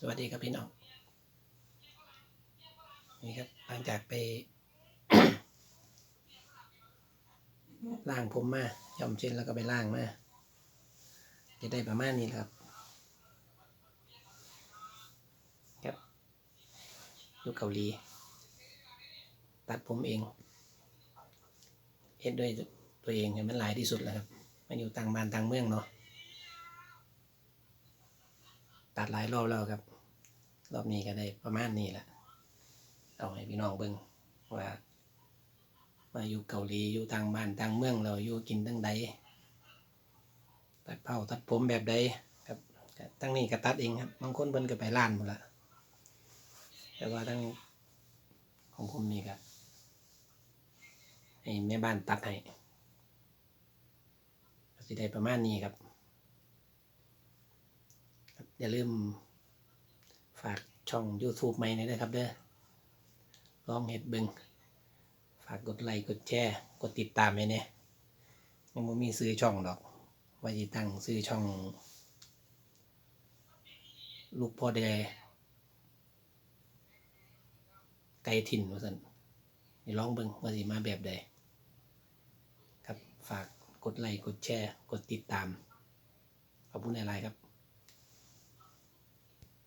สวัสดีครับพี่น้อง นี่ครับหลังจากไปล่างผมมาย่อมเช่นแล้วก็ไปล่างมาจะได้ประมาณนี้ครับครับอยู่เกาหลี ตัดผมเองเฮ็ดด้วยตัวเองให้มันหลายที่สุดแล้วครับ มันอยู่ต่างบ้านต่างเมืองเนาะตัดหลายรอบแล้วครับ รอบนี้ก็ได้ประมาณนี้แหละ เอาให้พี่น้องเบิ่งว่า มาอยู่เกาหลีอยู่ต่างบ้านต่างเมืองเราอยู่กินตั้งใดตัดเผาตัดผมแบบใดครับตั้งนี้ก็ตัดเองครับบางคนเพิ่นก็ไปร้านหมดละแต่ว่าตั้งของผมนี่ก็ให้แม่บ้านตัดให้สิได้ประมาณนี้ครับ อย่าลืม ฝากช่อง YouTube ใหม่นอยนะครับเด้อลองเห็ดเบิงฝากกดไลค์กดแชร์กดติดตามไว้เนี่ยยังไม่มีซื้อช่องดอก ว่าจะตั้งซื้อช่อง ลูกพ่อแดไก่ถิ่นว่าสันนี่ลองเบิงว่าสิมาแบบใดครับฝากกดไลค์กดแชร์ กดติดตาม ขอบคุณหลายๆครับ